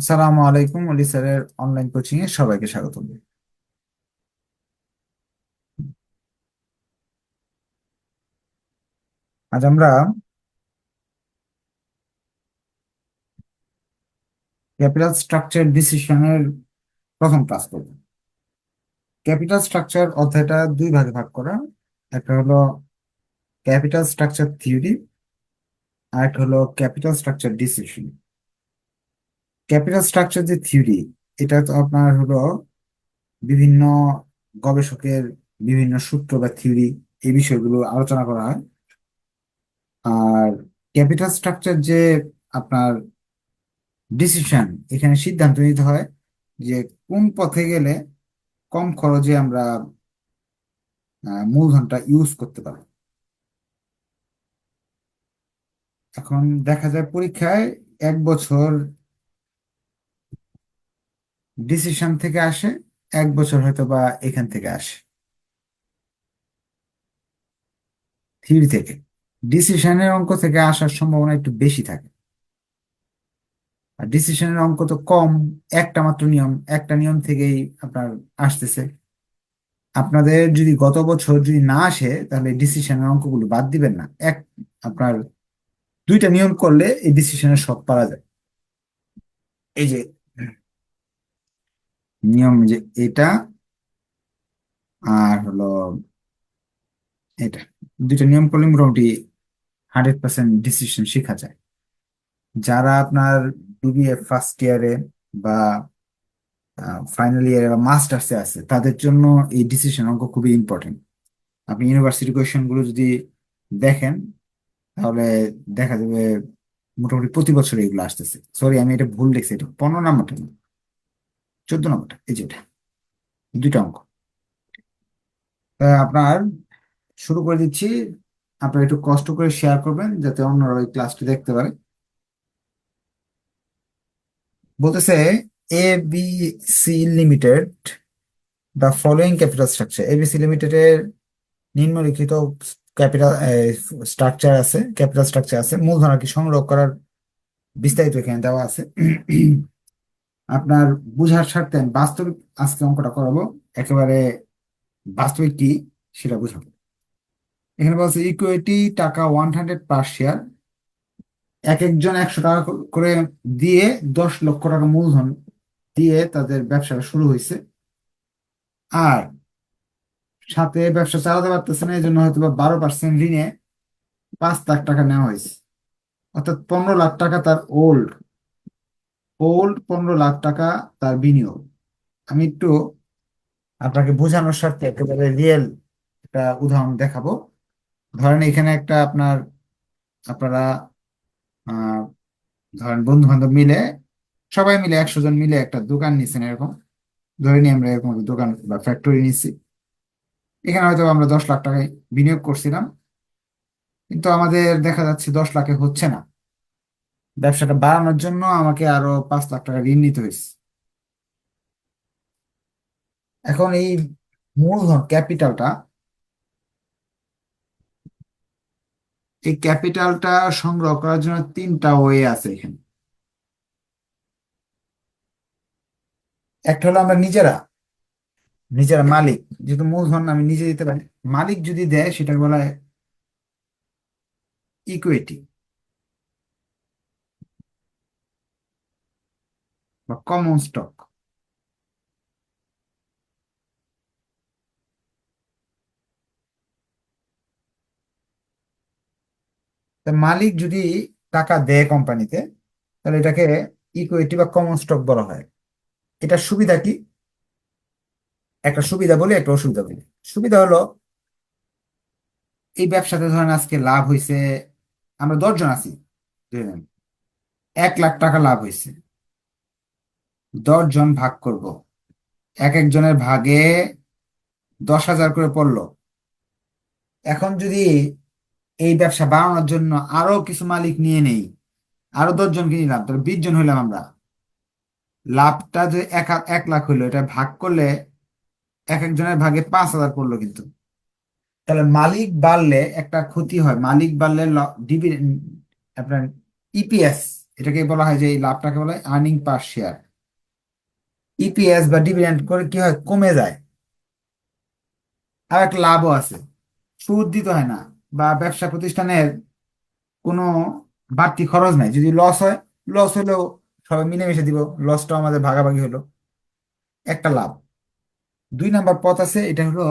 আসসালামু আলাইকুম অলি স্যারের অনলাইন কোচিং এ সবাইকে স্বাগত আজ আমরা ক্যাপিটাল স্ট্রাকচার ডিসিশনের প্রথম ক্লাস করব। ক্যাপিটাল স্ট্রাকচার অধ্যায়টা দুই ভাগে ভাগ করা। একটা হলো ক্যাপিটাল স্ট্রাকচার থিওরি আর একটা হলো capital structure decision capital structure যে থিওরি এটা তো আপনার হলো বিভিন্ন গবেষকের বিভিন্ন সূত্র বা থিওরি এই বিষয়গুলো আলোচনা করা হয়। আর ক্যাপিটাল স্ট্রাকচার যে আপনার ডিসিশন এখানে সিদ্ধান্ত নিতে হয় যে কোন পথে গেলে কম খরচে আমরা মূলধনটা ইউজ করতে পারব। এখন দেখা যায় পরীক্ষায় এক বছর ডিসিশন থেকে আসে, এক বছর হয়তো বা এখান থেকে আসে। থিওরি থেকে। ডিসিশনের অঙ্ক থেকে আসার সম্ভাবনা একটু বেশি থাকে। আর ডিসিশনের অঙ্ক তো কম, একটা মাত্র নিয়ম, একটা নিয়ম থেকেই আপনার আসতেছে। আপনাদের যদি গত বছর যদি না আসে, তাহলে ডিসিশনের অঙ্কগুলো বাদ দিবেন না। এক, আপনার দুইটা নিয়ম করলে এই ডিসিশনের সব পারা যায়। এই যে নিয়ম যে এটা আর হলো এটা। দুইটা নিয়ম করলে মোটামুটি হান্ড্রেড পার্সেন্ট ডিসিশন শেখা যায়। যারা আপনার বিবিএ ফার্স্ট ইয়ারে বা ফাইনাল ইয়ারে বা মাস্টার্সে আছে, তাদের জন্য এই ডিসিশন অঙ্ক খুবই ইম্পর্টেন্ট আপনি ইউনিভার্সিটি কোয়েশ্চেনগুলো যদি দেখেন, তাহলে দেখা যাবে মোটামুটি প্রতি বছর এগুলো আসতেছে। সরি আমি এটা ভুল দেখছি, এটা পনেরো নাম্বারটা চোদ্দ নাম্বারটা, এই যে এটা, দুইটা অঙ্ক। আপনার শুরু করে দিচ্ছি, আপনারা একটু কষ্ট করে শেয়ার করবেন যাতে অন্যরা ওই ক্লাসটি দেখতে পারে। বলতেছে A B C limited the following capital structure A B ABC লিমিটেডের নিম্নলিখিত ক্যাপিটাল স্ট্রাকচার আছে ক্যাপিটাল স্ট্রাকচার আছে। মূলধন আর কি সংগ্রহ করার বিস্তারিত এখানে দেওয়া আছে। আপনার বুঝার স্বার্থে আমি বাস্তবিক আজকে অঙ্কটা করাবো। একেবারে বাস্তবিক কি সেটা বুঝাবো। এখানে বলছে ইকুইটি টাকা ওয়ান হান্ড্রেড পার শেয়ার এক একজন একশো টাকা করে দিয়ে দশ লক্ষ টাকা মূলধন দিয়ে তাদের ব্যবসাটা শুরু হয়েছে। আর সাথে ব্যবসা চালাতে পারতেছে না এই জন্য হয়তো বা বারো পার্সেন্ট ঋণে পাঁচ লাখ টাকা নেওয়া হয়েছে। অর্থাৎ পনেরো লাখ টাকা তার ওল্ড ওল্ড পনেরো লাখ টাকা তার বিনিয়োগ। আমি একটু আপনাকে বোঝানোর স্বার্থে একেবারে রিয়েল একটা উদাহরণ দেখাবো। ধরেন এখানে একটা আপনার, আপনারা ধরেন বন্ধু বান্ধব মিলে, সবাই মিলে একশো জন মিলে একটা দোকান নিচ্ছেন এরকম। ধরে নিই আমরা এরকম দোকান বা ফ্যাক্টরি নিচ্ছি এখানে হয়তো আমরা দশ লাখ টাকায় বিনিয়োগ করছিলাম। কিন্তু আমাদের দেখা যাচ্ছে দশ লাখে হচ্ছে না। ব্যবসাটা বাড়ানোর জন্য আমাকে আরও পাঁচ লাখ টাকা ঋণ নিতে হয়েছে। এখন এই মূলধন, ক্যাপিটালটা, এই ক্যাপিটালটা সংগ্রহ করার জন্য তিনটা ওয়ে আছে এখানে। একটা হলো আমরা নিজেরা নিজেরা মালিক, যেহেতু মূলধন আমি নিজে দিতে পারি, মালিক যদি দেয় সেটাকে বলা হয় ইকুইটি বা কমন স্টক মালিক যদি টাকা দেয় কোম্পানিতে, তাহলে এটাকে ইকুইটি বা কমন স্টক বলা হয়। এটার সুবিধা কি? একটা সুবিধা বলি, একটা অসুবিধা বলি। সুবিধা হলো, এই ব্যবসাতে ধরেন আজকে লাভ হয়েছে আমরা দশজন আছি এক লাখ টাকা লাভ হয়েছে দশ জন ভাগ করব। এক একজনের ভাগে দশ হাজার করে পড়ল। এখন যদি এই ব্যবসা বাড়ানোর জন্য আরও কিছু মালিক নিয়ে নেই, আরও দশ জনকে নিলাম তাহলে বিশ জন হইলাম আমরা। লাভটা যে এক এক লাখ হইল, এটা ভাগ করলে এক একজনের ভাগে পাঁচ হাজার পড়ল কিন্তু। তাহলে মালিক বাড়লে একটা ক্ষতি হয়। মালিক বাড়লে ডিভিডেন্ড আপনার ইপিএস এটাকে বলা হয় যে এই লাভটাকে বলা হয় আর্নিং পার শেয়ার ইপিএস বা ডিভিডেন্ড করে কি হয়? কমে যায়। আর একটা লাভও আছে। সুদ দিতে হয় না বা ব্যবসা প্রতিষ্ঠানের কোনো বাড়তি খরচ নাই। যদি লস হয় লস হলেও সবাই মিলেমিশে দিব লসটাও আমাদের ভাগাভাগি হলো। একটা লাভ। দুই নাম্বার পথ আছে, এটা হলো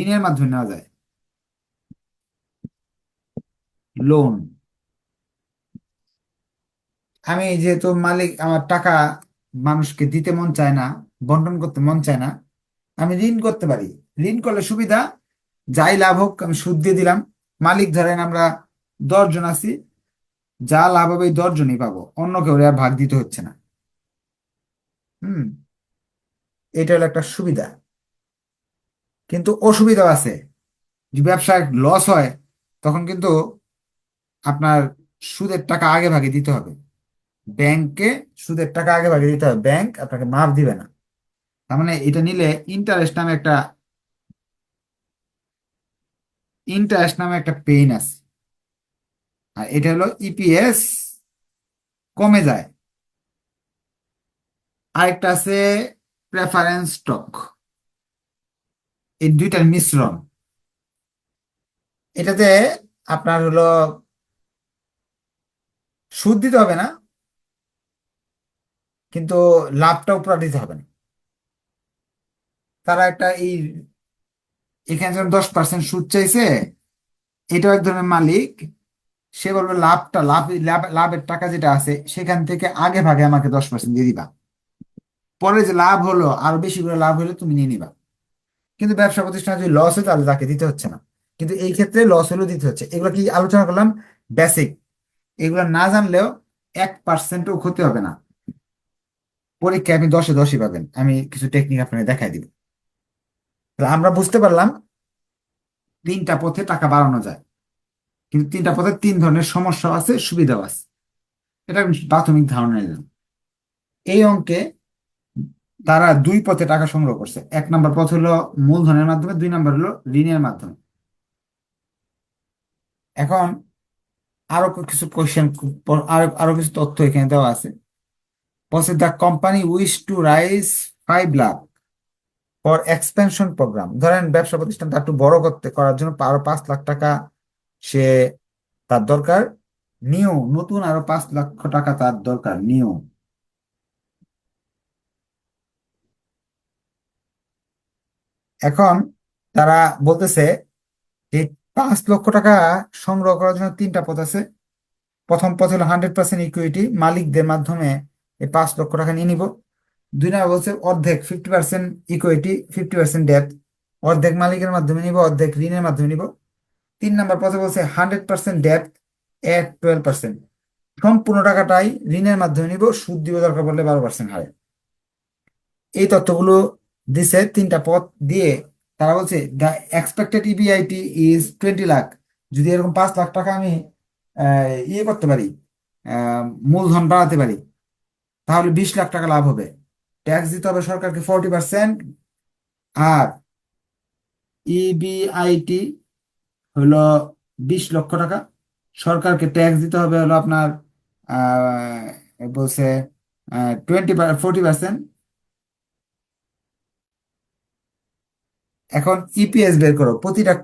ঋণের মাধ্যমে নেওয়া যায়। লোন আমি যেহেতু মালিক, আমার টাকা মানুষকে দিতে মন চায় না, বন্টন করতে মন চায় না, আমি ঋণ করতে পারি। ঋণ করলে সুবিধা, যাই লাভ হোক, আমি সুদ দিয়ে দিলাম। মালিক ধরেন আমরা দশজন আছি, যা লাভ হবে এই দশ পাবো, অন্য কেউ আর ভাগ দিতে হচ্ছে না। হুম, এটা হলো একটা সুবিধা। কিন্তু অসুবিধাও আছে। যে ব্যবসায় লস হয়, তখন কিন্তু আপনার সুদের টাকা আগে ভাগে দিতে হবে। ব্যাংকে সুদের টাকা আগে ভাগে দিতে হবে। ব্যাংক আপনাকে মাফ দিবে না। তার মানে এটা নিলে ইন্টারেস্ট নামে একটা ইন্টারেস্ট নামে একটা পেইন আছে। আর এটা হলো ইপিএস কমে যায়। আরেকটা আছে প্রেফারেন্স স্টক এই দুইটার মিশ্রণ। এটাতে আপনার হলো সুদ দিতে হবে না। কিন্তু লাভটাও পুরো দিতে হবে না। তারা একটা এই, এখানে যখন দশ পার্সেন্ট সুদ চাইছে এটাও এক ধরনের মালিক, সে বলবে লাভটা লাভ লাভ- লাভের টাকা যেটা আছে, সেখান থেকে আগে ভাগে আমাকে দশ পার্সেন্ট দিয়ে দিবা। পরে যে লাভ হলো, আরও বেশি করে লাভ হলে, তুমি নিয়ে নিবা। কিন্তু ব্যবসা প্রতিষ্ঠানে যদি লস হয়, তাহলে তাকে দিতে হচ্ছে না। কিন্তু এই ক্ষেত্রে লস হলেও দিতে হচ্ছে। এগুলো কি আলোচনা করলাম? বেসিক এগুলো না জানলেও এক পার্সেন্টও ক্ষতি হবে না। পরীক্ষায় আপনি দশে দশই পাবেন। আমি কিছু টেকনিক আপনাকে দেখাই দিব। তাহলে আমরা বুঝতে পারলাম, তিনটা পথে টাকা বাড়ানো যায়। কিন্তু তিনটা পথে তিন ধরনের সমস্যা আছে, সুবিধাও আছে। এটা প্রাথমিক ধারণা নিলাম। এই অঙ্কে তারা দুই পথে টাকা সংগ্রহ করছে। এক নম্বর পথ হলো মূলধনের মাধ্যমে, দুই নম্বর হলো ঋণের মাধ্যমে। এখন আরও কিছু কোশ্চেন আরও আরও কিছু তথ্য এখানে দেওয়া আছে। বলছে the company wish to raise five lakh for expansion programme ধরেন ব্যবসা প্রতিষ্ঠানটা একটু বড় করতে, করার জন্য আরও পাঁচ লাখ টাকা সে তার দরকার। নিউ নতুন আরও পাঁচ লক্ষ টাকা তার দরকার নিউ এখন তারা বলতেছে যে পাঁচ লক্ষ টাকা সংগ্রহ করার জন্য তিনটা পথ আছে। প্রথম পথ হলো হান্ড্রেড পার্সেন্ট ইকুইটি মালিকদের মাধ্যমে এই পাঁচ লক্ষ টাকা নিয়ে নিব। দুই নম্বর বলছে, অর্ধেক fifty percent equity fifty percent debt অর্ধেক মালিকের মাধ্যমে নিব, অর্ধেক ঋণের মাধ্যমে নিব। তিন নম্বর পথে বলছে hundred percent debt at twelve percent সম্পূর্ণ টাকাটাই ঋণের মাধ্যমে নিব, সুদ দিব, দরকার পড়লে বারো পার্সেন্ট হারে। এই তথ্যগুলো দিছে তিনটা পথ দিয়ে। তারা বলছে the expected EBIT is twenty lakh যদি এরকম পাঁচ লাখ টাকা আমি ইয়ে করতে পারি মূলধন বাড়াতে পারি তাহলে বিশ লাখ টাকা লাভ হবে। ট্যাক্স দিতে হবে সরকারকে ফোরটি পার্সেন্ট আর ইবিআইটি হলো বিশ লক্ষ টাকা। সরকারকে ট্যাক্স দিতে হবে হলো আপনার বলছে টোয়েন্টি ফোরটি পার্সেন্ট এখন ইপিএস বের করো, প্রতিটা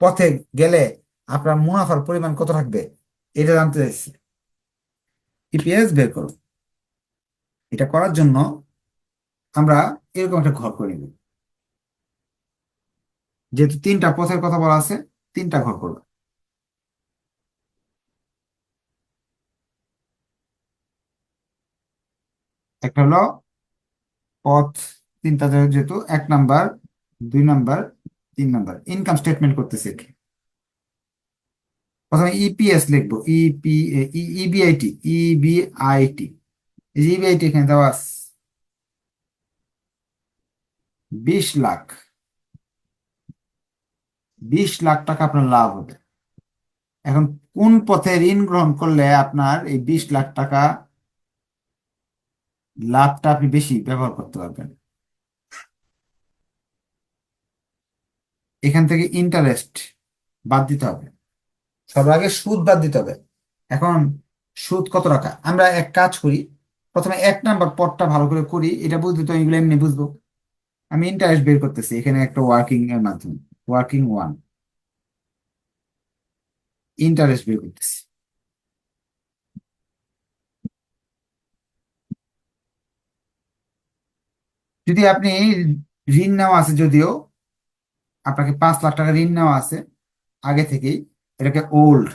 পথে গেলে আপনার মুনাফার পরিমাণ কত থাকবে, এটা জানতে চাইছি। ইপিএস বের করো। এটা করার জন্য আমরা এরকম একটা ঘর করে নিব। যেহেতু তিনটা পথের কথা বলা আছে, তিনটা ঘর করব। একটা হলো পথ, তিনটা যেহেতু এক নাম্বার, দুই নাম্বার, তিন নাম্বার। ইনকাম স্টেটমেন্ট করতেছে প্রথমে ইপিএস লিখব। ইপি ইবিআইটি ইবিআইটি ইবিআইটি এখানে দেওয়া বিশ লাখ। বিশ লাখ টাকা আপনার লাভ হবে। এখন কোন পথে ঋণ গ্রহণ করলে আপনার এই বিশ লাখ টাকা লাভটা আপনি বেশি ব্যবহার করতে পারবেন? এখান থেকে ইন্টারেস্ট বাদ দিতে হবে। সবার আগে সুদ বাদ দিতে হবে। এখন সুদ কত টাকা? আমরা এক কাজ করি। প্রথমে এক নাম্বার পদটা ভালো করে করি, এটা বুঝতে তো এগুলো এমনি বুঝব। আমি ইন্টারেস্ট বের করতেছি, এখানে একটা ওয়ার্কিং এর মাধ্যমে ওয়ার্কিং ওয়ান ইন্টারেস্ট বের করতেছি। যদি আপনি ঋণ নেওয়া আছে যদিও, আপনাকে পাঁচ লাখ টাকা ঋণ নেওয়া আছে, আগে থেকেই, এটাকে ওল্ড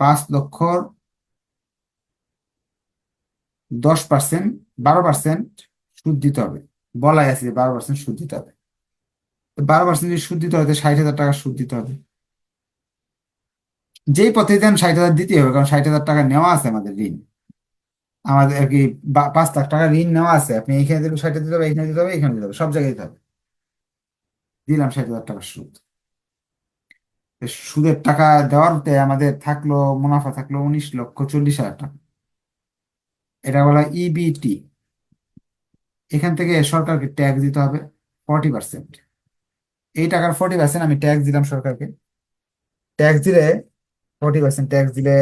পাঁচ লক্ষ দশ পার্সেন্ট বারো পার্সেন্ট সুদ দিতে হবে। বলাই আছে যে বারো পার্সেন্ট সুদ দিতে হবে। বারো পার্সেন্ট যদি সুদ দিতে হয় ষাট হাজার টাকা সুদ দিতে হবে। যেই পথে দেন ষাট হাজার দিতে হবে, কারণ ষাট হাজার টাকা নেওয়া আছে আমাদের ঋণ। আমাদের আর কি পাঁচ লাখ টাকা ঋণ নেওয়া আছে। আপনি এখানে দিলে ষাট দিতে হবে এখানে দিতে হবে এখানে দিতে হবে, সব জায়গায় দিতে হবে। দিলাম ষাট হাজার টাকা সুদ। সুদের টাকা দেওয়ারতে আমাদের থাকল, মুনাফা থাকল উনিশ লক্ষ চল্লিশ হাজার টাকা। এটা বলা ইবিটি এখান থেকে সরকারকে ট্যাক্স দিতে হবে ফর্টি পার্সেন্ট এই টাকার ফর্টি পার্সেন্ট আমি ট্যাক্স দিলাম সরকারকে। ট্যাক্স দিলে ফর্টি পার্সেন্ট ট্যাক্স দিলে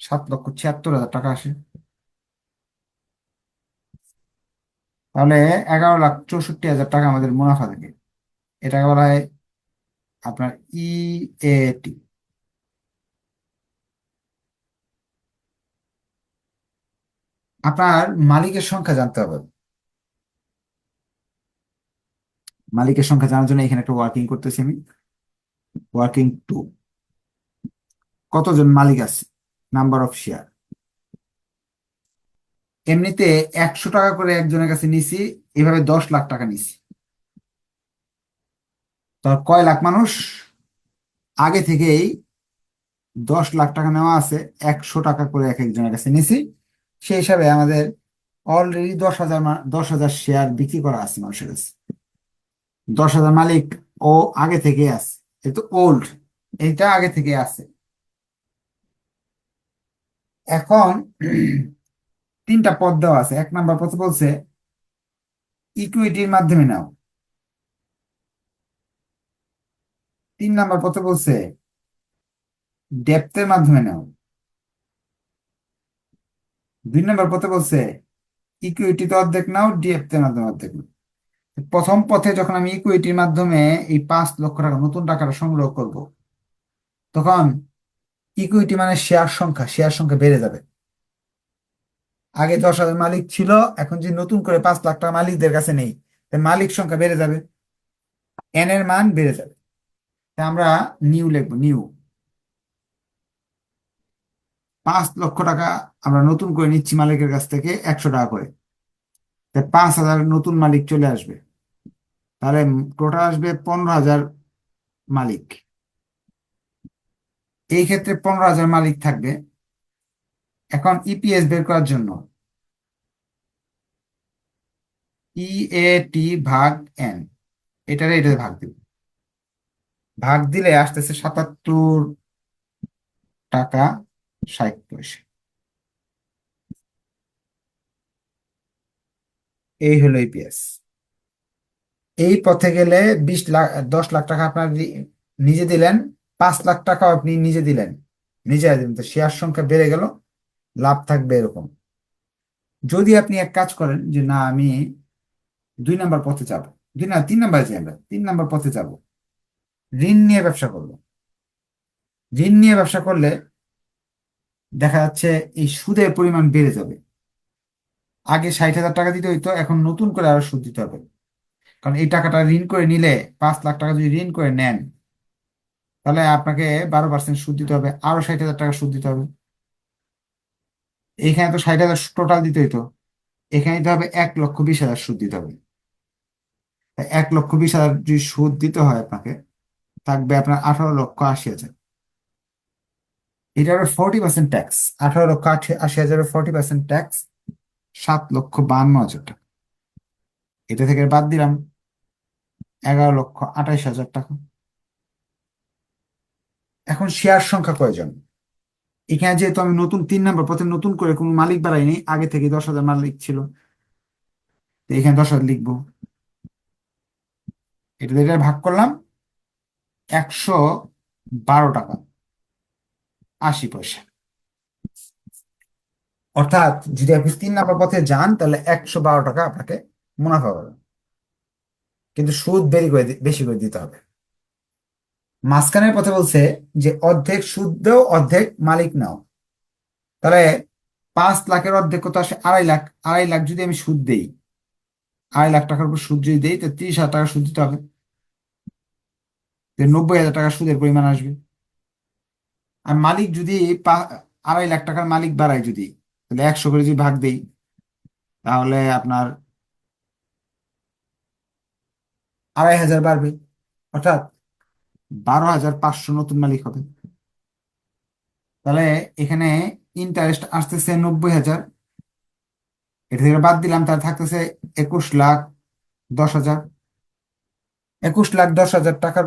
সাত লক্ষ ছিয়াত্তর হাজার টাকা আসে। তাহলে এগারো লাখ চৌষট্টি হাজার টাকা আমাদের মুনাফা থাকে। এটাকে বলা হয় আপনার ইএটি আপনার মালিকের সংখ্যা জানতে হবে। মালিকের সংখ্যা জানার জন্য এখানে একটা ওয়ার্কিং করতেছি আমি। ওয়ার্কিং টু কতজন মালিক আছে? নাম্বার অফ শেয়ার এমনিতে একশো টাকা করে একজনের কাছে নিছি, এভাবে দশ লাখ টাকা নিছি। তো কয় লাখ মানুষ? আগে থেকেই দশ লাখ টাকা নেওয়া আছে, একশো টাকা করে এক একজনের কাছে নিছি। সেই হিসাবে আমাদের অলরেডি দশ হাজার দশ হাজার শেয়ার বিক্রি করা আছে মানুষের কাছে। দশ হাজার মালিক ও আগে থেকে আছে। এটা ওল্ড এটা আগে থেকে আছে। এখন তিনটা পদ দেওয়া আছে। এক নাম্বার পথে বলছে ইকুইটির মাধ্যমে নাও। তিন নাম্বার পথে বলছে ডেপ্থের মাধ্যমে নাও। দুই নাম্বার পথে বলছে ইকুইটিতে অর্ধেক নাও ডেপ্থের মাধ্যমে অর্ধেক নাও। প্রথম পথে যখন আমি ইকুইটির মাধ্যমে এই পাঁচ লক্ষ টাকা, নতুন টাকাটা সংগ্রহ করব, তখন ইকুইটি মানে শেয়ার সংখ্যা শেয়ার সংখ্যা বেড়ে যাবে। আগে দশ হাজার মালিক ছিল, এখন যে নতুন করে পাঁচ লাখ টাকা মালিকদের কাছে নেই মালিক সংখ্যা বেড়ে যাবে এন এর মান বেড়ে যাবে। আমরা নিউ লিখব নিউ পাঁচ লক্ষ টাকা আমরা নতুন করে নিচ্ছি মালিকের কাছ থেকে একশো টাকা করে। পাঁচ হাজার নতুন মালিক চলে আসবে। তাহলে টোটাল আসবে পনেরো হাজার মালিক। এই ক্ষেত্রে পনেরো হাজার মালিক থাকবে এখন ইপিএস বের করার জন্য। ইএটি ভাগ এন এটারে এটাতে ভাগ দিব। ভাগ দিলে আসতেছে সাতাত্তর টাকা ষাট পয়সা। এই হলো ইপিএস এই পথে গেলে বিশ লাখ, দশ লাখ টাকা আপনার নিজে দিলেন, পাঁচ লাখ টাকা আপনি নিজে দিলেন নিজে দিলেন। তো শেয়ার সংখ্যা বেড়ে গেল, লাভ থাকবে এরকম। যদি আপনি এক কাজ করেন যে না, আমি দুই নাম্বার পথে যাব, দুই না, তিন নাম্বার যাই আমরা, তিন নাম্বার পথে যাব, ঋণ নিয়ে ব্যবসা করব। ঋণ নিয়ে ব্যবসা করলে দেখা যাচ্ছে এই সুদের পরিমাণ বেড়ে যাবে। আগে ষাট হাজার টাকা দিতে হইতো, এখন নতুন করে আরও সুদ দিতে হবে। কারণ এই টাকাটা ঋণ করে নিলে পাঁচ লাখ টাকা যদি ঋণ করে নেন, তাহলে আপনাকে বারো পার্সেন্ট সুদ দিতে হবে, আরও ষাট হাজার টাকা সুদ দিতে হবে। এখানে তো ষাট হাজার টোটাল দিতে হইতো, এখানে দিতে হবে এক লক্ষ বিশ হাজার সুদ দিতে হবে। এক লক্ষ বিশ হাজার যদি সুদ দিতে হয় আপনাকে, থাকবে আপনার আঠারো লক্ষ আশি হাজার। এটা হবে ফোরটি পার্সেন্ট ট্যাক্স আঠারো লক্ষ আশি হাজারের ফোরটি পার্সেন্ট ট্যাক্স সাত লক্ষ বান্ন হাজার টাকা। এটা থেকে বাদ দিলাম, এগারো লক্ষ আঠাইশ হাজার টাকা। এখন শেয়ার সংখ্যা কয়জন? এখানে যেহেতু আমি নতুন তিন নাম্বার পথে নতুন করে কোনো মালিক বাড়াইনি আগে থেকে দশ হাজার মালিক ছিল। এখানে দশ হাজার লিখব। এটা ভাগ করলাম, একশো বারো টাকা। আশি পয়সা। অর্থাৎ যদি আপনি তিন নাম্বার পথে যান, তাহলে একশো বারো টাকা আপনাকে মুনাফা পাবেন কিন্তু সুদ বেশি করে বেশি করে দিতে হবে। মাঝখানের পথে বলছে যে, অর্ধেক সুদ দেও, অর্ধেক মালিক নাও। তাহলে পাঁচ লাখের অর্ধেক কত আসে? আড়াই লাখ। আড়াই লাখ যদি আমি সুদ দেই, আড়াই লাখ টাকার উপর সুদ যদি দেই, তো তিরিশ হাজার টাকা সুদ দিতে হবে। নব্বই হাজার টাকা সুদের পরিমাণ আসবে। আর মালিক যদি আড়াই লাখ টাকার মালিক বাড়ায় যদি, তাহলে একশো করে যদি ভাগ দেই, তাহলে আপনার আড়াই হাজার বাড়বে। অর্থাৎ বারো হাজার পাঁচশো নতুন মালিক হবে। তাহলে এখানে ইন্টারেস্ট আসতেছে নব্বই হাজার। এটা থেকে বাদ দিলাম তার থাকতেছে একুশ লাখ দশ হাজার। একুশ লাখ দশ হাজার টাকার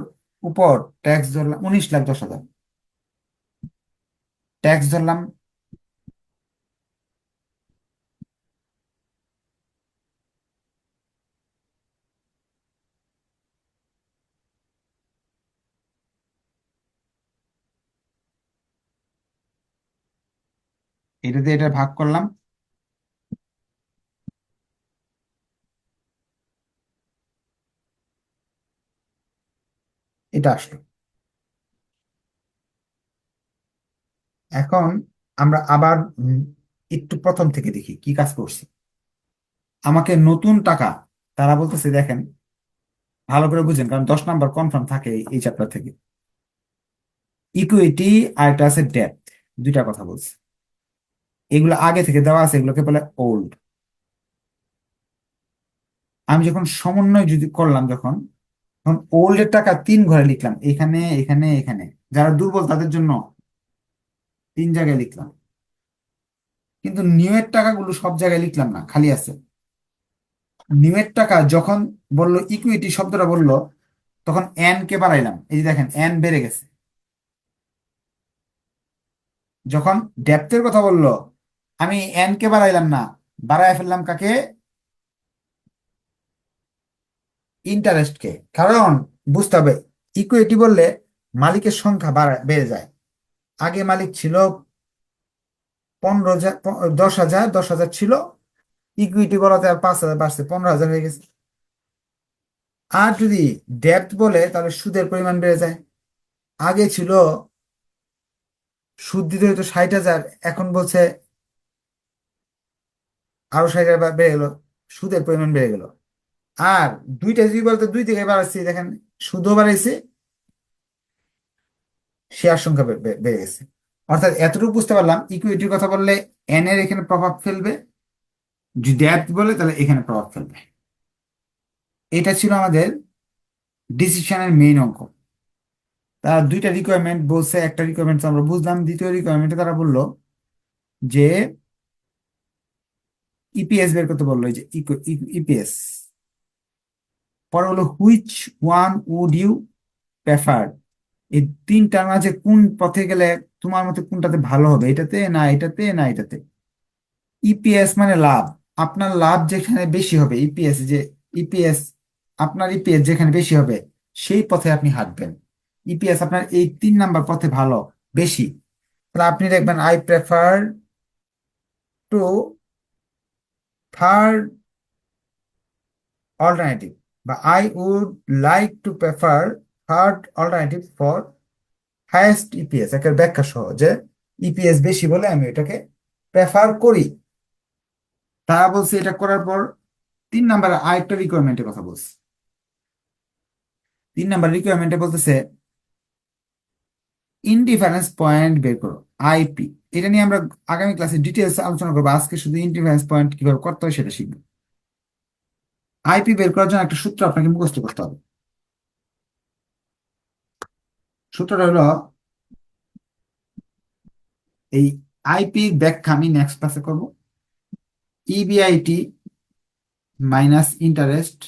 উপর ট্যাক্স ধরলাম, উনিশ লাখ দশ হাজার। ট্যাক্স ধরলাম। এটা দিয়ে এটা ভাগ করলাম। এটা আসলো। এখন আমরা আবার একটু প্রথম থেকে দেখি কি কাজ করছি। আমাকে নতুন টাকা, তারা বলতেছে, দেখেন, ভালো করে বুঝেন, কারণ দশ নাম্বার কনফার্ম থাকে এই- চ্যাপ্টার থেকে। ইকুইটি আর একটা আছে ডেট দুইটা কথা বলছে। এগুলো আগে থেকে দেওয়া আছে, এগুলোকে বলে ওল্ড আমি যখন সমন্বয় যদি করলাম যখন, তখন ওল্ড এর টাকা তিন ঘরে লিখলাম, এখানে এখানে এখানে। যারা দুর্বল তাদের জন্য তিন জায়গায় লিখলাম। কিন্তু নিউ এর টাকাগুলো সব জায়গায় লিখলাম না, খালি আছে। নিউ এর টাকা যখন বলল ইকুইটি শব্দটা বলল, তখন এন কে বাড়াইলাম। এই যে দেখেন এন বেড়ে গেছে। যখন ডেপথের কথা বলল, আমি এন কে বাড়াইলাম না, বাড়ায় ফেললাম কাকে? ইন্টারেস্ট কে। কারণ, বুঝতে হবে ইকুইটি বললে মালিকের সংখ্যা বাড়া বেড়ে যায়। আগে মালিক ছিল পনেরো হাজার দশ হাজার দশ হাজার ছিল ইকুইটি বলাতে আর পাঁচ হাজার বাড়ছে, পনেরো হাজার হয়ে গেছে। আর যদি ডেপ্থ বলে, তাহলে সুদের পরিমাণ বেড়ে যায়। আগে ছিল সুদ দিতে হতো ষাট হাজার, এখন বলছে আরও ষাট হাজার বেড়ে গেল, সুদের পরিমাণ বেড়ে গেল। আর দুইটা যদি বলতে দুই থেকে বাড়াচ্ছি, দেখেন সুদও বাড়াইছে শেয়ার সংখ্যা বেড়ে গেছে। অর্থাৎ এতটুকু বুঝতে পারলাম ইকুইটির কথা বললে এন এর এখানে প্রভাব ফেলবে। যদি ডেপ্থ বলে, তাহলে এখানে প্রভাব ফেলবে। এটা ছিল আমাদের ডিসিশনের মেইন অঙ্ক। তারা দুইটা রিকোয়ারমেন্ট বলছে, একটা রিকোয়ারমেন্ট আমরা বুঝলাম, দ্বিতীয় রিকোয়ারমেন্টে তারা বলল যে ইপিএস বের করতে বলল যে ইপিএস পরে হলো which one would you prefer এই তিনটার মাঝে কোন পথে গেলে তোমার মতে কোনটাতে ভালো হবে? এটাতে না এটাতে না এটাতে? ইপিএস মানে লাভ। আপনার লাভ যেখানে বেশি হবে ইপিএস যে ইপিএস আপনার ইপিএস যেখানে বেশি হবে, সেই পথে আপনি হাঁটবেন। ইপিএস আপনার এই তিন নাম্বার পথে ভালো, বেশি। তাহলে আপনি দেখবেন I prefer to third alternative বা I would like to prefer third alternative for highest EPS একের ব্যাখ্যা সহ যে ইপিএস বেশি বলে আমি এটাকে প্রেফার করি। তারা বলছি এটা করার পর তিন নাম্বার আরেকটা রিকোয়ারমেন্টের কথা বলছি। তিন নাম্বার রিকোয়ারমেন্টে বলতেছে ইনডিফারেন্স পয়েন্ট বের করো আইপি এটা নিয়ে আমরা আগামী ক্লাসে ডিটেলস আলোচনা করব, আজকে শুধু ইনডিফারেন্স পয়েন্ট কীভাবে করতে হয় সেটা শিখব। আইপি বের করার জন্য একটা সূত্র আপনাকে মুখস্থ করতে হবে। সূত্রটা হলো, এই আইপি ব্যাখ্যা আমি নেক্সট ক্লাসে করব। EBIT minus interest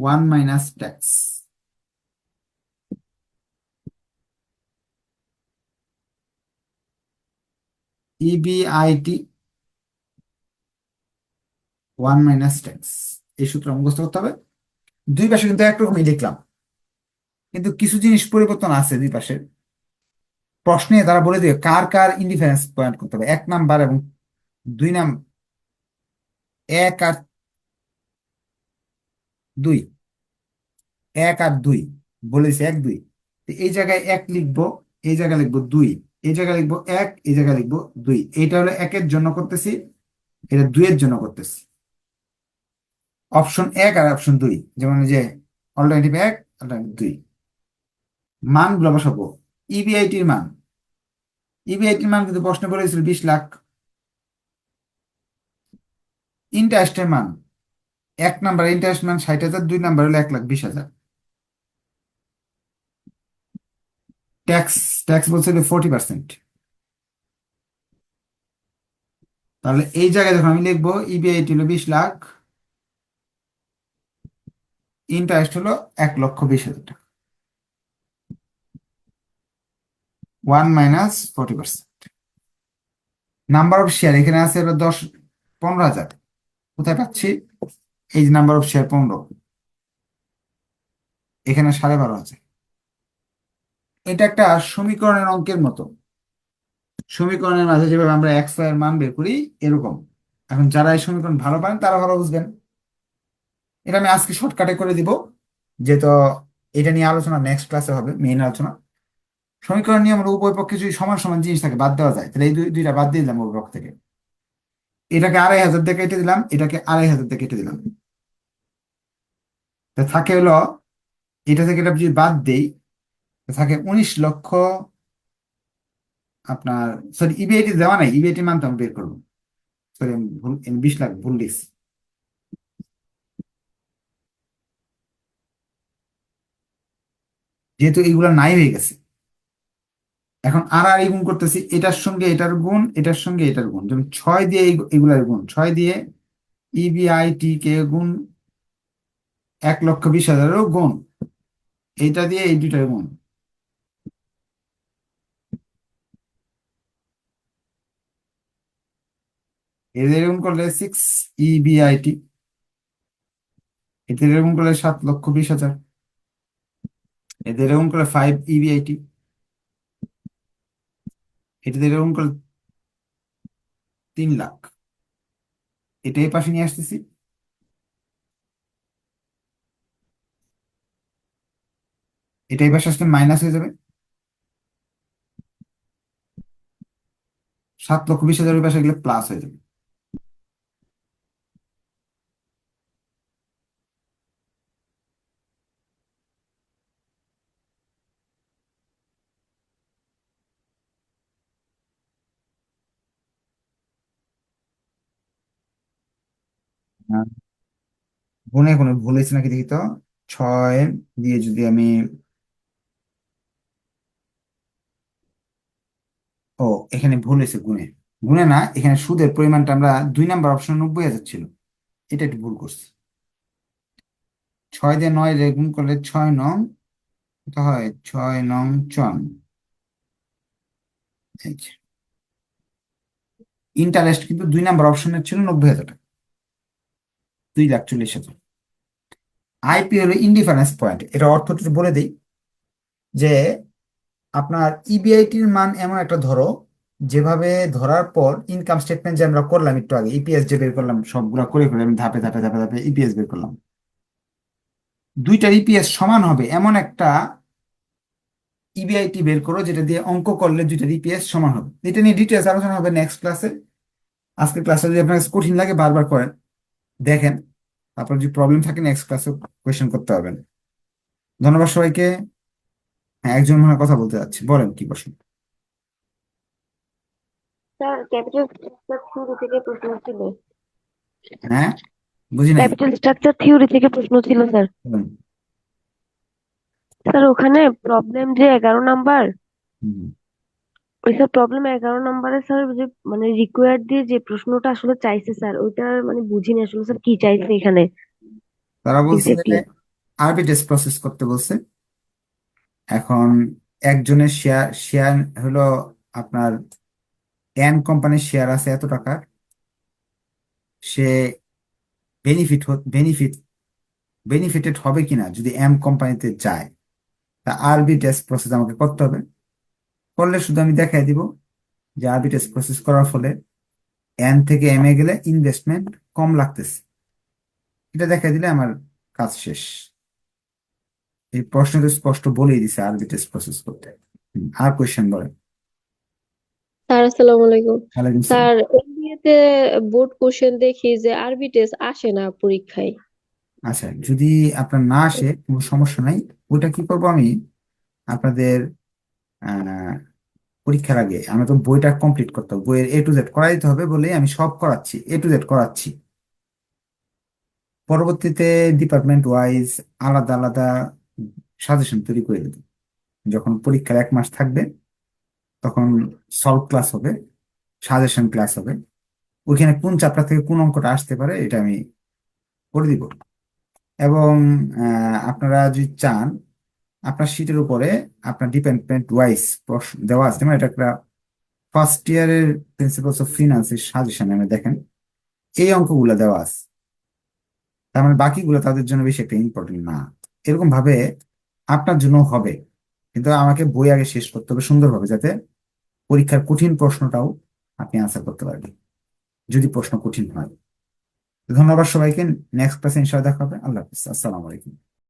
one minus tax EBIT one minus tax এই সূত্র মুখস্থ করতে হবে। দুই পাশে কিন্তু একরকমই লিখলাম। কিন্তু কিছু জিনিস পরিবর্তন আছে দুই পাশের প্রশ্নে তারা বলে দিবে, কার কার ইন্ডিফারেন্স পয়েন্ট করতে হবে? এক নাম্বার এবং দুই নাম, এক আর দুই। এক আর দুই বলেছে এক, দুই। এই জায়গায় এক লিখব, এই জায়গায় লিখব দুই। এই জায়গায় লিখব এক, এই জায়গায় লিখব দুই। এটা হলো একের জন্য করতেছি, এটা দুইয়ের জন্য করতেছি। অপশন এক আর অপশন দুই, যেমন যে অল্টারনেটিভ এক অল্টারনেটিভ দুই। মানগুলো বসাবো ইবিআইটির মান। ইবিআইটির মান কিন্তু প্রশ্ন করেছিল বিশ লাখ। ইন্টারেস্টের মান। এক নাম্বার ইন্টারেস্ট মান ষাট হাজার, দুই নাম্বার হলো এক লাখ বিশ হাজার। ট্যাক্স ট্যাক্স বলছিল ফোরটি পার্সেন্ট তাহলে এই জায়গায় যখন আমি লিখব ইবিআইটি হলো বিশ লাখ ইন্টারেস্ট হলো এক লক্ষ বিশ হাজার টাকা। One minus forty percent. Number of share, এখানে আছে হলো দশ, পনেরো হাজার। কোথায় পাচ্ছি? এই যে নাম্বার অফ শেয়ার পনেরো। এখানে সাড়ে বারো হাজার। এটা একটা সমীকরণের অঙ্কের মতো। সমীকরণের মাঝে যেভাবে আমরা এক্সের মান বের করি, এরকম। এখন যারা এই সমীকরণ ভালো পারেন তারা ভালো বুঝবেন। এটা আমি আজকে শর্টকাটে করে দিব। যেহেতু এটা নিয়ে আলোচনা নেক্সট ক্লাসে হবে মেইন আলোচনা। সমীকরণ নিয়ে আমরা উভয় পক্ষে যদি সমান সমান জিনিস থাকে, বাদ দেওয়া যায়, তাহলে এই দুই, দুইটা বাদ দিয়ে দিলাম উভয় পক্ষ থেকে। এটাকে আড়াই হাজার দিয়ে কেটে দিলাম, এটাকে আড়াই হাজার দিয়ে কেটে দিলাম। থাকে হলো, এটা থেকে এটা যদি বাদ দেই থাকে উনিশ লক্ষ আপনার সরি ইবিআইটি দেওয়া নাই ইবিআইটি মান তো আমি বের করব। সরি আমি ভুল বিশ লাখ ভুল লিখছি। যেহেতু এইগুলা নাই হয়ে গেছে। এখন আর আর গুণ করতেছি, এটার সঙ্গে এটার গুণ, এটার সঙ্গে এটার গুণ। যেমন ছয় দিয়ে এগুলার গুণ, ছয় দিয়ে ইবিআইটি কে গুণ এক লক্ষ বিশ হাজারেরও গুণ। এইটা দিয়ে এই দুইটার গুণ। এদের গুণ করলে সিক্স ইবিআইটি এদের গুণ করলে সাত লক্ষ বিশ হাজার। এদের গুণ করলে ফাইভ ইবিআইটি এটাদের গুণ করলে তিন লাখ। এটাই পাশে নিয়ে আসতেছি। এটাই পাশে আসলে মাইনাস হয়ে যাবে। সাত লক্ষ বিশ হাজার ওই পাশে গেলে প্লাস হয়ে যাবে। গুণে কোনো ভুল হয়েছে নাকি দেখি তো? ছয় দিয়ে যদি আমি ও, এখানে ভুল হয়েছে গুণে গুণে না, এখানে সুদের পরিমাণটা আমরা দুই নাম্বার অপশন নব্বই হাজার ছিল। এটা একটু ভুল করছি। ছয় দিয়ে নয় রে গুণ করলে ছয় নং হয়? ছয় নং চুয়ান্ন ইন্টারেস্ট কিন্তু দুই নাম্বার অপশনের ছিল নব্বই হাজার টাকা। দুই লাখ চল্লিশ হাজার। আইপি হলো ইনডিফারেন্স পয়েন্ট এটা অর্থটা বলে দিই যে আপনার ইবিআইটির মান এমন একটা ধরো, যেভাবে ধরার পর ইনকাম স্টেটমেন্ট যে আমরা করলাম একটু আগে ইপিএস যে বের করলাম, সবগুলা করে করে আমি ধাপে ধাপে ধাপে ধাপে ইপিএস বের করলাম। দুইটার ইপিএস সমান হবে, এমন একটা ইবিআইটি বের করো, যেটা দিয়ে অঙ্ক করলে দুইটার ইপিএস সমান হবে। এটা নিয়ে ডিটেলস আলোচনা হবে নেক্সট ক্লাসে আজকের ক্লাসে যদি আপনার কঠিন লাগে, বারবার করেন। দেখেন তারপর যদি প্রবলেম থাকে নেক্সট ক্লাসে কোয়েশ্চেন করতে পারবেন। ধন্যবাদ সবাইকে। হ্যাঁ একজন মনে কথা বলতে যাচ্ছে। বলেন কি প্রশ্ন স্যার ক্যাপিটাল স্ট্রাকচার থিওরি থেকে প্রশ্ন ছিল। হ্যাঁ বুঝি নাই। ক্যাপিটাল স্ট্রাকচার থিওরি থেকে প্রশ্ন ছিল স্যার। স্যার ওখানে প্রবলেম যে এগারো নাম্বার। ওই স্যার প্রবলেম এগারো নাম্বারে স্যার যে মানে রিকোয়ার্ড দিয়ে যে প্রশ্নটা আসলে চাইছে স্যার ওইটা মানে বুঝিনি আসলে স্যার কি চাইছে এখানে। তারা বলছে এক্স্যাক্টলি আরবিট্রেজ প্রসেস করতে বলছে। এখন একজনের শেয়ার শেয়ার হলো আপনার এন কোম্পানির শেয়ার আছে এত টাকার। সে বেনিফিট বেনিফিট বেনিফিটেড হবে কিনা যদি এম কোম্পানিতে যায় তা আরবিট্রেজ প্রসেস আমাকে করতে হবে। করলে শুধু আমি দেখাই দিব যে আরবিট্রেজ প্রসেস করার ফলে এন থেকে এম এ গেলে ইনভেস্টমেন্ট কম লাগতেছে। এটা দেখা দিলে আমার কাজ শেষ। এই প্রশ্ন তো স্পষ্ট বলেই দিছে আরবিটেজ প্রসেস করতে। আর কোয়েশ্চেন বলেন। স্যার আসসালামু আলাইকুম। স্যার এমবিএ তে বোর্ড কোশ্চেন দেখি যে আরবি টেস্ট আসে না পরীক্ষায়? আচ্ছা যদি আপনার না আসে কোনো সমস্যা নাই ওইটা কি করব আমি? আপনাদের পরীক্ষার আগে আমরা তো বইটা কমপ্লিট করতে হবে। বইয়ের এ টু জেড করাই দিতে হবে বলে আমি সব করাচ্ছি এ টু জেড করাচ্ছি। পরবর্তীতে ডিপার্টমেন্ট ওয়াইজ আলাদা আলাদা সাজেশন তৈরি করে দেব। যখন পরীক্ষার এক মাস থাকবে, তখন সলভ ক্লাস হবে সাজেশন ক্লাস হবে। ওইখানে কোন চ্যাপ্টার থেকে কোন অঙ্কটা আসতে পারে এটা আমি করে দিব। এবং আপনারা যদি চান আপনার শীটের উপরে আপনার ডিপার্টমেন্ট ওয়াইজ দেওয়া আছে। মানে এটা একটা ফার্স্ট ইয়ারের প্রিন্সিপালস অফ ফিনান্সের সাজেশন আমি দেখেন। এই অঙ্কগুলো দেওয়া আছে। তার মানে বাকিগুলো তাদের জন্য বেশি একটা ইম্পর্টেন্ট না। এরকম ভাবে আপনার জন্য হবে। কিন্তু আমাকে বই আগে শেষ করতে হবে সুন্দরভাবে যাতে পরীক্ষার কঠিন প্রশ্নটাও আপনি আনসার করতে পারবেন। যদি প্রশ্ন কঠিন হয়। ধন্যবাদ সবাইকে। নেক্সট ক্লাসে ইনশাআল্লাহ দেখা হবে। আল্লাহ হাফিজ। আসসালামু আলাইকুম।